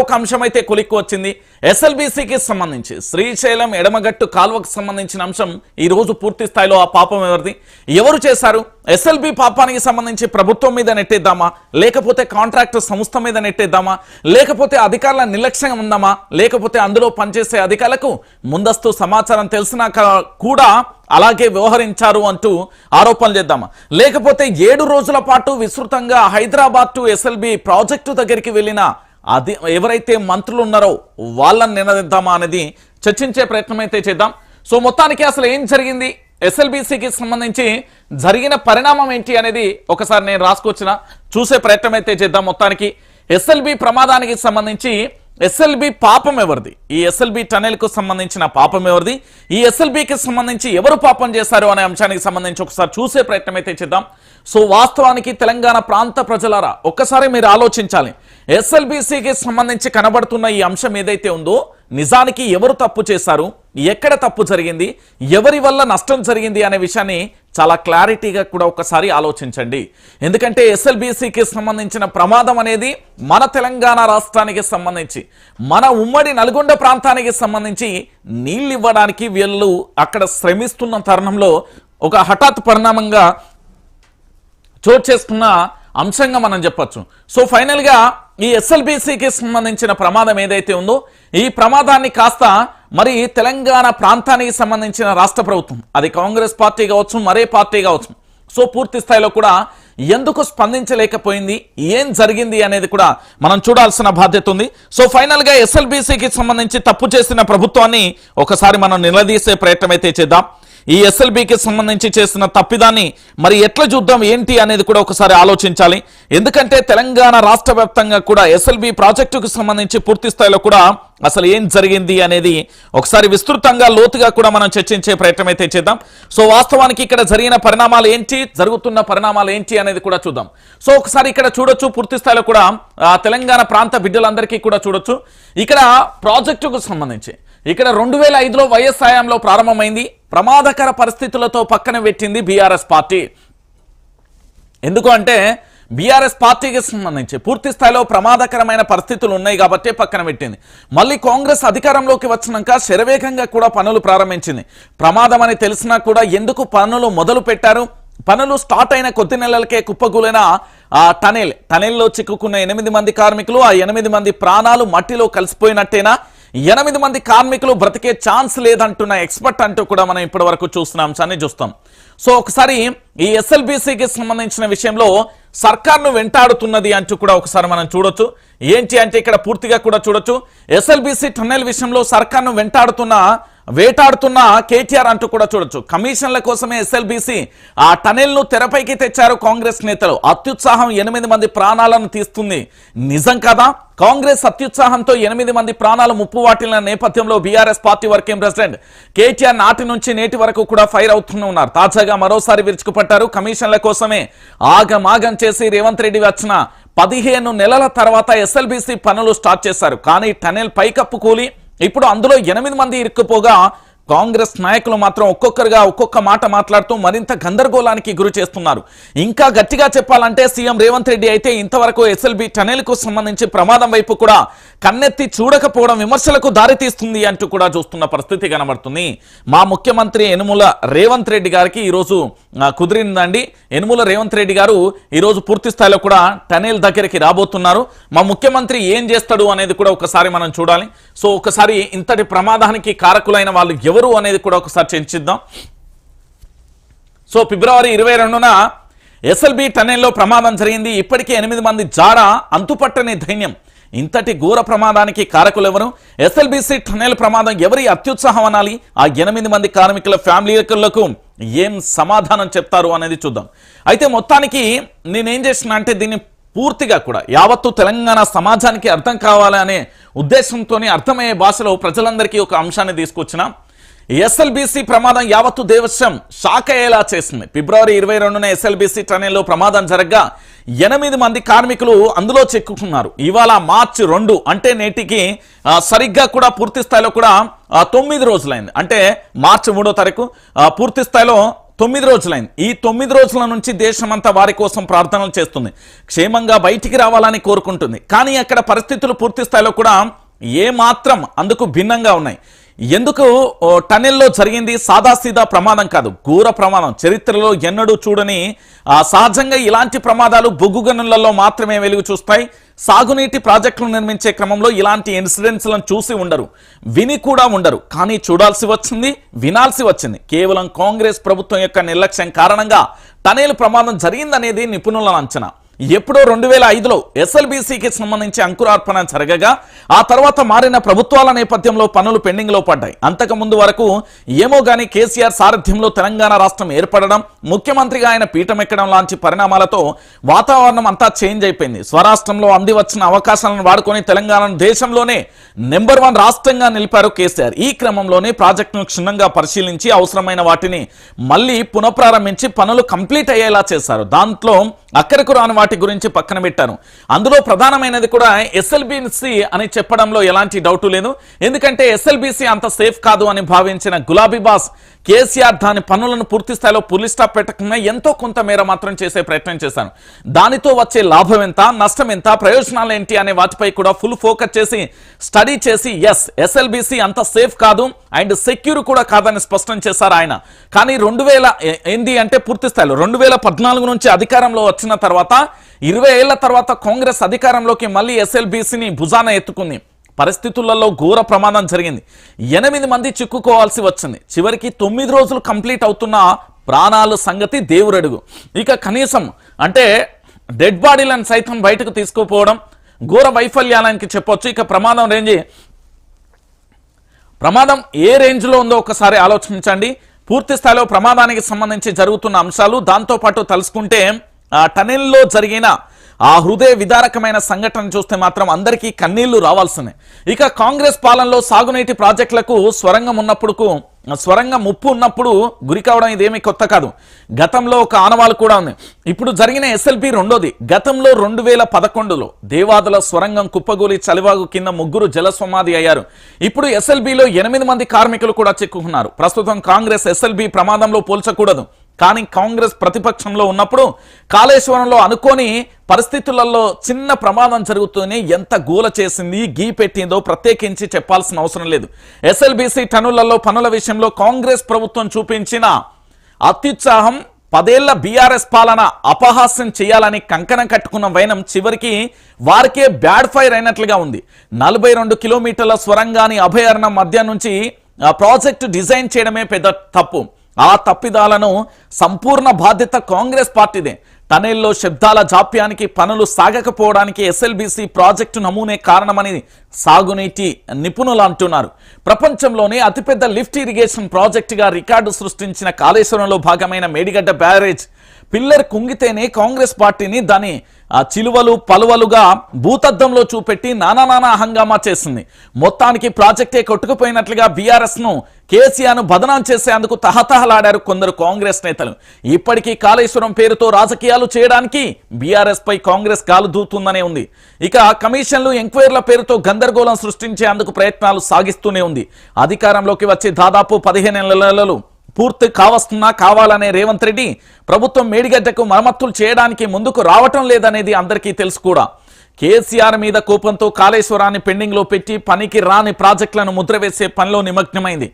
ఒక అంశం అయితే కొలిక్కి వచ్చింది. ఎస్ఎల్బిసికి సంబంధించి శ్రీశైలం ఎడమగట్టు కాల్వకు సంబంధించిన అంశం ఈ రోజు పూర్తి స్థాయిలో ఆ పాపం ఎవరిది? ఎవరు చేశారు? ఎస్ఎల్బి పాపానికి సంబంధించి ప్రభుత్వం మీద నెట్టేద్దామా? లేకపోతే కాంట్రాక్ట్ సంస్థ మీద నెట్టేద్దామా? లేకపోతే అధికారుల నిర్లక్ష్యం ఉందామా? లేకపోతే అందులో పనిచేసే అధికారులకు ముందస్తు సమాచారం తెలిసినాక కూడా అలాగే వ్యవహరించారు అంటూ ఆరోపణలు చేద్దామా? లేకపోతే ఏడు రోజుల పాటు విస్తృతంగా హైదరాబాద్ టు ఎస్ఎల్బి ప్రాజెక్టు దగ్గరికి వెళ్ళిన అది ఎవరైతే మంత్రులు ఉన్నారో వాళ్ళని నినదిద్దామా అనేది చర్చించే ప్రయత్నం అయితే చేద్దాం. సో మొత్తానికి అసలు ఏం జరిగింది? ఎస్ఎల్బిసికి సంబంధించి జరిగిన పరిణామం ఏంటి అనేది ఒకసారి నేను రాసుకొచ్చిన చూసే ప్రయత్నం అయితే చేద్దాం మొత్తానికి. ఎస్ఎల్బి ప్రమాదానికి సంబంధించి ఎస్ఎల్బి పాపం ఎవరిది? ఈ ఎస్ఎల్బి టనెల్కు సంబంధించిన పాపం ఎవరిది? ఈ ఎస్ఎల్బికి సంబంధించి ఎవరు పాపం చేశారు అనే అంశానికి సంబంధించి ఒకసారి చూసే ప్రయత్నం అయితే చేద్దాం. సో వాస్తవానికి తెలంగాణ ప్రాంత ప్రజలారా ఒక్కసారి మీరు ఆలోచించాలి. ఎస్ఎల్బిసికి సంబంధించి కనబడుతున్న ఈ అంశం ఏదైతే ఉందో నిజానికి ఎవరు తప్పు చేశారు? ఎక్కడ తప్పు జరిగింది? ఎవరి వల్ల నష్టం జరిగింది అనే విషయాన్ని చాలా క్లారిటీగా కూడా ఒకసారి ఆలోచించండి. ఎందుకంటే ఎస్ఎల్బిసికి సంబంధించిన ప్రమాదం అనేది మన తెలంగాణ రాష్ట్రానికి సంబంధించి మన ఉమ్మడి నల్గొండ ప్రాంతానికి సంబంధించి నీళ్ళు ఇవ్వడానికి వీళ్ళు అక్కడ శ్రమిస్తున్న తరుణంలో ఒక హఠాత్ పరిణామంగా చోటు చేసుకున్న అంశంగా మనం చెప్పచ్చు. సో ఫైనల్గా ఈ ఎస్ఎల్బిసికి సంబంధించిన ప్రమాదం ఏదైతే ఉందో ఈ ప్రమాదాన్ని కాస్త మరి తెలంగాణ ప్రాంతానికి సంబంధించిన రాష్ట్ర ప్రభుత్వం అది కాంగ్రెస్ పార్టీ కావచ్చు మరే పార్టీ కావచ్చు సో పూర్తి స్థాయిలో కూడా ఎందుకు స్పందించలేకపోయింది ఏం జరిగింది అనేది కూడా మనం చూడాల్సిన బాధ్యత ఉంది. సో ఫైనల్గా ఎస్ఎల్బిసికి సంబంధించి తప్పు చేసిన ప్రభుత్వాన్ని ఒకసారి మనం నిలదీసే ప్రయత్నం అయితే చేద్దాం. ఈ ఎస్ఎల్బికి సంబంధించి చేసిన తప్పిదాన్ని మరి ఎట్లా చూద్దాం ఏంటి అనేది కూడా ఒకసారి ఆలోచించాలి. ఎందుకంటే తెలంగాణ రాష్ట్ర వ్యాప్తంగా కూడా ఎస్ఎల్బి ప్రాజెక్టుకు సంబంధించి పూర్తి స్థాయిలో కూడా అసలు ఏం జరిగింది అనేది ఒకసారి విస్తృతంగా లోతుగా కూడా మనం చర్చించే ప్రయత్నం అయితే చేద్దాం. సో వాస్తవానికి ఇక్కడ జరిగిన పరిణామాలు ఏంటి జరుగుతున్న పరిణామాలు ఏంటి అనేది కూడా చూద్దాం. సో ఒకసారి ఇక్కడ చూడొచ్చు పూర్తి స్థాయిలో కూడా తెలంగాణ ప్రాంత బిడ్డలందరికీ కూడా చూడొచ్చు. ఇక్కడ ప్రాజెక్టుకు సంబంధించి ఇక్కడ రెండు వేల ఐదులో వైఎస్ హయాంలో ప్రారంభమైంది. ప్రమాదకర పరిస్థితులతో పక్కన పెట్టింది బీఆర్ఎస్ పార్టీ. ఎందుకు అంటే బీఆర్ఎస్ పార్టీకి సంబంధించి పూర్తి స్థాయిలో ప్రమాదకరమైన పరిస్థితులు ఉన్నాయి కాబట్టి పక్కన పెట్టింది. మళ్ళీ కాంగ్రెస్ అధికారంలోకి వచ్చినాక శరవేగంగా కూడా పనులు ప్రారంభించింది. ప్రమాదం అని తెలిసినా కూడా ఎందుకు పనులు మొదలు పెట్టారు? పనులు స్టార్ట్ అయిన కొద్ది నెలలకే కుప్పకూలిన ఆ టనెల్ టనెల్లో చిక్కుకున్న ఎనిమిది మంది కార్మికులు ఆ ఎనిమిది మంది ప్రాణాలు మట్టిలో కలిసిపోయినట్టేనా? ఎనిమిది మంది కార్మికులు బ్రతికే ఛాన్స్ లేదంటున్న ఎక్స్పర్ట్ అంటూ కూడా మనం ఇప్పటి వరకు చూస్తున్న అంశాన్ని చూస్తాం. సో ఒకసారి ఈ ఎస్ఎల్బిసికి సంబంధించిన విషయంలో సర్కార్ను వెంటాడుతున్నది అంటూ కూడా ఒకసారి మనం చూడొచ్చు. ఏంటి అంటే ఇక్కడ పూర్తిగా కూడా చూడొచ్చు. ఎస్ఎల్బిసి టన్నెల్ విషయంలో సర్కార్ను వెంటాడుతున్న వేటాడుతున్న కేటీఆర్ అంటూ కూడా చూడొచ్చు. కమిషన్ల కోసమే ఎస్ఎల్బిసి ఆ టనెల్ను తెరపైకి తెచ్చారు కాంగ్రెస్ నేతలు. అత్యుత్సాహం ఎనిమిది మంది ప్రాణాలను తీస్తుంది. నిజం కదా? కాంగ్రెస్ అత్యుత్సాహంతో ఎనిమిది మంది ప్రాణాలు ముప్పు వాటిల్లిన నేపథ్యంలో BRS party working president KTR నాటి నుంచి నేటి వరకు కూడా ఫైర్ అవుతూనే ఉన్నారు. తాజాగా మరోసారి విరుచుకుపట్టారు కమిషన్ల కోసమే ఆగమాగం చేసి రేవంత్ రెడ్డి వచ్చిన పదిహేను నెలల తర్వాత ఎస్ఎల్బిసి పనులు స్టార్ట్ చేశారు. కానీ టనెల్ పైకప్పు కూలి ఇప్పుడు అందులో ఎనిమిది మంది ఇరుక్కుపోగా కాంగ్రెస్ నాయకులు మాత్రం ఒక్కొక్కరుగా ఒక్కొక్క మాట మాట్లాడుతూ మరింత గందరగోళానికి గురి చేస్తున్నారు. ఇంకా గట్టిగా చెప్పాలంటే సీఎం రేవంత్ రెడ్డి అయితే ఇంతవరకు ఎస్ఎల్బి టనెల్కు సంబంధించి ప్రమాదం వైపు కూడా కన్నెత్తి చూడకపోవడం విమర్శలకు దారితీస్తుంది అంటూ కూడా చూస్తున్న పరిస్థితి కనబడుతుంది. మా ముఖ్యమంత్రి యనుమల రేవంత్ రెడ్డి గారికి ఈరోజు కుదిరిందండి. యనుమల రేవంత్ రెడ్డి గారు ఈరోజు పూర్తి స్థాయిలో కూడా టనెల్ దగ్గరికి రాబోతున్నారు. మా ముఖ్యమంత్రి ఏం చేస్తాడు అనేది కూడా ఒకసారి మనం చూడాలి. సో ఒకసారి ఇంతటి ప్రమాదానికి కారకులైన వాళ్ళు ఎవరు అనేది కూడా ఒకసారి చర్చిద్దాం. సో ఫిబ్రవరి ఇరవై రెండున ఎస్ఎల్బి టనెల్లో ప్రమాదం జరిగింది. ఇప్పటికే ఎనిమిది మంది జారా అంతుపట్టని ధైన్యం ఇంతటి ఘోర ప్రమాదానికి కారకులు ఎవరు ఎస్ఎల్బిసి టనెల్ ప్రమాదం ఎవరి అత్యుత్సాహం అనాలి? ఆ ఎనిమిది మంది కార్మికుల ఫ్యామిలీలకు ఏం సమాధానం చెప్తారు అనేది చూద్దాం. అయితే మొత్తానికి నేనేం చేసిన అంటే దీన్ని పూర్తిగా కూడా యావత్తు తెలంగాణ సమాజానికి అర్థం కావాలనే ఉద్దేశంతో అర్థమయ్యే భాషలో ప్రజలందరికీ ఒక అంశాన్ని తీసుకొచ్చిన ఎస్ఎల్బిసి ప్రమాదం యావత్తు దేవస్వం షాక్ అయ్యేలా చేసింది. ఫిబ్రవరి ఇరవై రెండున ఎస్ఎల్బిసి టనెల్లో ప్రమాదం జరగ్గా ఎనిమిది మంది కార్మికులు అందులో చిక్కుకున్నారు. ఇవాళ మార్చి రెండు అంటే నేటికి సరిగ్గా కూడా పూర్తి స్థాయిలో కూడా తొమ్మిది రోజులైంది. అంటే మార్చి మూడో తారీఖు ఆ, పూర్తి స్థాయిలో తొమ్మిది రోజులైంది. ఈ తొమ్మిది రోజుల నుంచి దేశమంతా వారి కోసం ప్రార్థనలు చేస్తుంది. క్షేమంగా బయటికి రావాలని కోరుకుంటుంది. కానీ అక్కడ పరిస్థితులు పూర్తి స్థాయిలో కూడా ఏమాత్రం అందుకు భిన్నంగా ఉన్నాయి. ఎందుకు టనెల్లో జరిగింది సాదాసీదా ప్రమాదం కాదు ఘోర ప్రమాదం. చరిత్రలో ఎన్నడూ చూడని సహజంగా ఇలాంటి ప్రమాదాలు బొగ్గు గనులలో మాత్రమే వెలుగు చూస్తాయి. సాగునీటి ప్రాజెక్టులు నిర్మించే క్రమంలో ఇలాంటి ఇన్సిడెంట్స్లను చూసి ఉండరు. విని కూడా ఉండరు. కానీ చూడాల్సి వచ్చింది వినాల్సి వచ్చింది. కేవలం కాంగ్రెస్ ప్రభుత్వం యొక్క నిర్లక్ష్యం కారణంగా టనెల్ ప్రమాదం జరిగిందనేది నిపుణుల అంచనా. ఎప్పుడో రెండు వేల ఐదులో ఎస్ఎల్బీసీకి సంబంధించి అంకురార్పణ జరగగా ఆ తర్వాత మారిన ప్రభుత్వాల నేపథ్యంలో పనులు పెండింగ్లో పడ్డాయి అంతకుముందు వరకు ఏమో గాని కేసీఆర్ సారథ్యంలో తెలంగాణ రాష్ట్రం ఏర్పడడం ముఖ్యమంత్రిగా ఆయన పీఠం ఎక్కడం లాంటి పరిణామాలతో వాతావరణం అంతా చేంజ్ అయిపోయింది. స్వరాష్ట్రంలో అంది వచ్చిన అవకాశాలను వాడుకొని తెలంగాణను దేశంలోనే నెంబర్ వన్ రాష్ట్రంగా నిలిపారు కేసీఆర్. ఈ క్రమంలోనే ప్రాజెక్టును క్షుణ్ణంగా పరిశీలించి అవసరమైన వాటిని మళ్ళీ పునఃప్రారంభించి పనులు కంప్లీట్ అయ్యేలా చేశారు. దాంట్లో అక్కడికి రాని వాటి గురించి పక్కన పెట్టాను. అందులో ప్రధానమైనది కూడా ఎస్ఎల్బిసి అని చెప్పడంలో ఎలాంటి డౌట్ లేదు. ఎందుకంటే ఎస్ఎల్బిసి అంత సేఫ్ కాదు అని భావించిన గులాబీ బాస్ కేసీఆర్ దాని పనులను పూర్తి స్థాయిలో పులి స్టాప్ పెట్టకుండా ఎంతో కొంత మేర మాత్రం చేసే ప్రయత్నం చేశాను. దానితో వచ్చే లాభం ఎంత నష్టం ఎంత ప్రయోజనాలు ఏంటి అనే వాటిపై కూడా ఫుల్ ఫోకస్ చేసి స్టడీ చేసి ఎస్ ఎస్ఎల్బిసి అంత సేఫ్ కాదు అండ్ సెక్యూర్ కూడా కాదని స్పష్టం చేశారు ఆయన. కానీ రెండు వేల ఏంది అంటే పూర్తి స్థాయిలో రెండు వేల పద్నాలుగు నుంచి అధికారంలో వచ్చిన తర్వాత ఇరవై ఏళ్ళ తర్వాత కాంగ్రెస్ అధికారంలోకి మళ్ళీ ఎస్ఎల్బిసిని భుజాన ఎత్తుకుంది. పరిస్థితులలో ఘోర ప్రమాదం జరిగింది. ఎనిమిది మంది చిక్కుకోవాల్సి వచ్చింది. చివరికి తొమ్మిది రోజులు కంప్లీట్ అవుతున్న ప్రాణాలు సంగతి దేవురడుగు ఇక కనీసం అంటే డెడ్ బాడీలను సైతం బయటకు తీసుకుపోవడం ఘోర వైఫల్యానికి చెప్పొచ్చు. ఇక ప్రమాదం రేంజ్ ప్రమాదం ఏ రేంజ్లో ఉందో ఒకసారి ఆలోచించండి. పూర్తి స్థాయిలో ప్రమాదానికి సంబంధించి జరుగుతున్న అంశాలు దాంతోపాటు తలుసుకుంటే టనెల్లో జరిగిన ఆ హృదయ విదారకమైన సంఘటన చూస్తే మాత్రం అందరికీ కన్నీళ్ళు రావాల్సిందే. ఇక కాంగ్రెస్ పాలనలో సాగునీటి ప్రాజెక్టులకు స్వరంగం ఉన్నప్పుడు స్వరంగం ముప్పు ఉన్నప్పుడు గురి కావడం ఇదేమీ కొత్త కాదు. గతంలో ఒక ఆనవాలు కూడా ఉంది. ఇప్పుడు జరిగిన ఎస్ఎల్పి రెండోది. గతంలో రెండు వేల పదకొండులో దేవాదుల స్వరంగం కుప్పగూలి చలివాగు కింద ముగ్గురు జలసమాధి అయ్యారు. ఇప్పుడు ఎస్ఎల్బిలో ఎనిమిది మంది కార్మికులు కూడా చిక్కుకున్నారు. ప్రస్తుతం కాంగ్రెస్ ఎస్ఎల్బి ప్రమాదంలో పోల్చకూడదు. కానీ కాంగ్రెస్ ప్రతిపక్షంలో ఉన్నప్పుడు కాళేశ్వరంలో అనుకోని పరిస్థితులలో చిన్న ప్రమాదం జరుగుతూనే ఎంత గోల చేసింది గీ పెట్టిందో ప్రత్యేకించి చెప్పాల్సిన అవసరం లేదు. ఎస్ఎల్బిసి టనులలో పనుల విషయంలో కాంగ్రెస్ ప్రభుత్వం చూపించిన అత్యుత్సాహం పదేళ్ళ బీఆర్ఎస్ పాలన అపహాస్యం చేయాలని కంకణం కట్టుకున్న వైనం చివరికి వారికే బ్యాడ్ ఫైర్ అయినట్లుగా ఉంది. నలభై రెండు కిలోమీటర్ల స్వరంగాని అభయారణం మధ్య నుంచి ఆ ప్రాజెక్టు డిజైన్ చేయడమే పెద్ద తప్పు. ఆ తప్పిదాలను సంపూర్ణ బాధ్యత కాంగ్రెస్ పార్టీదే. టనెల్లో శబ్దాల జాప్యానికి పనులు సాగకపోవడానికి ఎస్ఎల్బీసీ ప్రాజెక్టు నమూనే కారణమని సాగునీటి నిపుణులు అంటున్నారు. ప్రపంచంలోనే అతిపెద్ద లిఫ్ట్ ఇరిగేషన్ ప్రాజెక్టుగా రికార్డు సృష్టించిన కాళేశ్వరంలో భాగమైన మేడిగడ్డ బ్యారేజ్ పిల్లర్ కుంగితేనే కాంగ్రెస్ పార్టీని దాని ఆ చిలువలు పలువలుగా భూతద్దంలో చూపెట్టి నానా నానా హంగామా చేసింది. మొత్తానికి ప్రాజెక్టే కొట్టుకుపోయినట్లుగా బీఆర్ఎస్ను కేసీఆర్ను బదనాం చేసేందుకు తహతహలాడారు కొందరు కాంగ్రెస్ నేతలు. ఇప్పటికీ కాళేశ్వరం పేరుతో రాజకీయాలు చేయడానికి బీఆర్ఎస్ పై కాంగ్రెస్ గాలు దూతుందనే ఉంది. ఇక కమిషన్లు ఎంక్వైర్ల పేరుతో గందరగోళం సృష్టించేందుకు ప్రయత్నాలు సాగిస్తూనే ఉంది. అధికారంలోకి వచ్చి దాదాపు పదిహేను నెలలు పూర్తి కావస్తున్నా కావాలనే రేవంత్ రెడ్డి ప్రభుత్వం మేడిగడ్డకు మరమ్మతులు చేయడానికి ముందుకు రావటం లేదనేది అందరికీ తెలుసు కూడా. కేసీఆర్ మీద కోపంతో కాళేశ్వరాన్ని పెండింగ్లో పెట్టి పనికి రాని ప్రాజెక్టులను ముద్ర వేసే పనిలో నిమగ్నమైంది.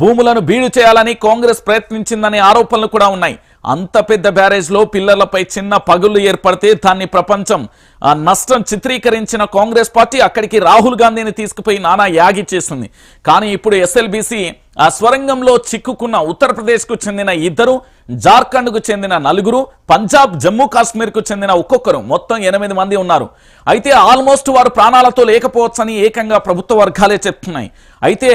భూములను బీడు చేయాలని కాంగ్రెస్ ప్రయత్నించిందనే ఆరోపణలు కూడా ఉన్నాయి. అంత పెద్ద బ్యారేజ్లో పిల్లలపై చిన్న పగుళ్ళు ఏర్పడితే దాన్ని ప్రపంచం ఆ నష్టం చిత్రీకరించిన కాంగ్రెస్ పార్టీ అక్కడికి రాహుల్ గాంధీని తీసుకుపోయి నానా యాగి చేసింది. కానీ ఇప్పుడు ఎస్ఎల్బిసి ఆ స్వరంగంలో చిక్కుకున్న ఉత్తరప్రదేశ్కు చెందిన ఇద్దరు జార్ఖండ్కు చెందిన నలుగురు పంజాబ్ జమ్మూ కాశ్మీర్కు చెందిన ఒక్కొక్కరు. మొత్తం ఎనిమిది మంది ఉన్నారు. అయితే ఆల్మోస్ట్ వారు ప్రాణాలతో లేకపోవచ్చని ఏకంగా ప్రభుత్వ వర్గాలే చెప్తున్నాయి. అయితే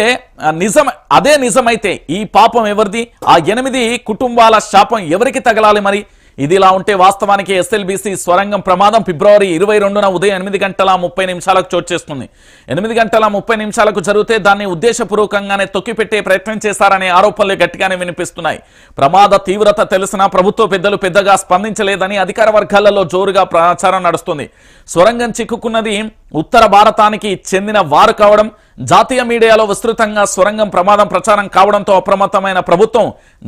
నిజం అదే నిజమైతే ఈ పాపం ఎవరిది? ఆ ఎనిమిది కుటుంబాల శాపం ఎవరికి తగలాలి మరి? ఇదిలా ఉంటే వాస్తవానికి ఎస్ఎల్బిసి స్వరంగం ప్రమాదం ఫిబ్రవరి ఇరవై రెండున ఉదయం ఎనిమిది గంటల ముప్పై నిమిషాలకు చోటు చేసుకుంది. ఎనిమిది గంటల ముప్పై నిమిషాలకు జరిగితే దాన్ని ఉద్దేశపూర్వకంగానే తొక్కిపెట్టే ప్రయత్నం చేశారనే ఆరోపణలు గట్టిగానే వినిపిస్తున్నాయి. ప్రమాద తీవ్రత తెలిసినా ప్రభుత్వ పెద్దలు పెద్దగా స్పందించలేదని అధికార వర్గాలలో జోరుగా ప్రచారం నడుస్తుంది. స్వరంగం చిక్కుకున్నది ఉత్తర భారతానికి చెందిన వారు కావడం జాతీయ మీడియాలో విస్తృతంగా స్వరంగం ప్రమాదం ప్రచారం కావడంతో అప్రమత్తమైన ప్రభుత్వం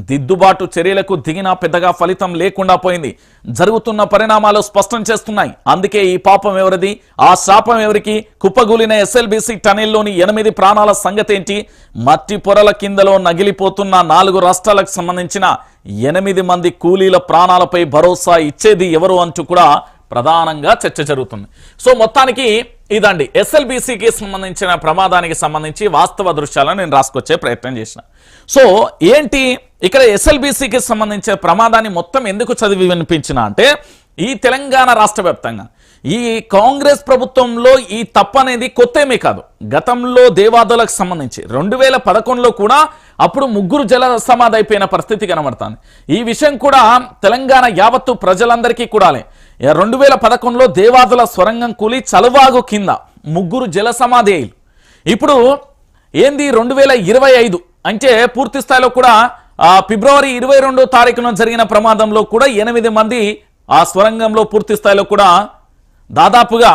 దిద్దుబాటు చర్యలకు దిగినా పెద్దగా ఫలితం లేకుండా పోయింది. జరుగుతున్న పరిణామాలు స్పష్టం చేస్తున్నాయి. అందుకే ఈ పాపం ఎవరిది? ఆ శాపం ఎవరికి? కుప్పగూలిన ఎస్ఎల్బిసి టనెల్లోని ఎనిమిది ప్రాణాల సంగతి ఏంటి మట్టి పొరల కిందలో నగిలిపోతున్న నాలుగు రాష్ట్రాలకు సంబంధించిన ఎనిమిది మంది కూలీల ప్రాణాలపై భరోసా ఇచ్చేది ఎవరు అంటూ కూడా ప్రధానంగా చర్చ జరుగుతుంది. సో మొత్తానికి ఇదండి ఎస్ఎల్బిసికి సంబంధించిన ప్రమాదానికి సంబంధించి వాస్తవ దృశ్యాలను నేను రాసుకొచ్చే ప్రయత్నం చేసిన. సో ఏంటి ఇక్కడ ఎస్ఎల్బిసికి సంబంధించిన ప్రమాదాన్ని మొత్తం ఎందుకు చదివి వినిపించిన అంటే ఈ తెలంగాణ రాష్ట్ర వ్యాప్తంగా ఈ కాంగ్రెస్ ప్రభుత్వంలో ఈ తప్పు అనేది కొత్త ఏమీ కాదు. గతంలో దేవాదులకు సంబంధించి రెండు వేల పదకొండులో కూడా అప్పుడు ముగ్గురు జల సమాధి అయిపోయిన పరిస్థితి కనబడుతుంది. ఈ విషయం కూడా తెలంగాణ యావత్తు ప్రజలందరికీ కూడాలే రెండు వేల పదకొండులో దేవాదుల స్వరంగం కూలి చలువాగు కింద ముగ్గురు జల సమాధేయులు. ఇప్పుడు ఏంది రెండు వేల ఇరవై ఐదు? అంటే పూర్తి స్థాయిలో కూడా ఫిబ్రవరి ఇరవై రెండో తారీఖున జరిగిన ప్రమాదంలో కూడా ఎనిమిది మంది ఆ స్వరంగంలో పూర్తి స్థాయిలో కూడా దాదాపుగా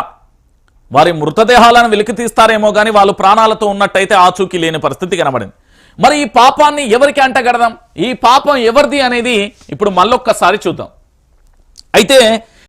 వారి మృతదేహాలను వెలికి తీస్తారేమో కానీ వాళ్ళు ప్రాణాలతో ఉన్నట్టయితే ఆచూకీ లేని పరిస్థితి కనబడింది. మరి ఈ పాపాన్ని ఎవరికి అంటగడదాం? ఈ పాపం ఎవరిది అనేది ఇప్పుడు మళ్ళొక్కసారి చూద్దాం. అయితే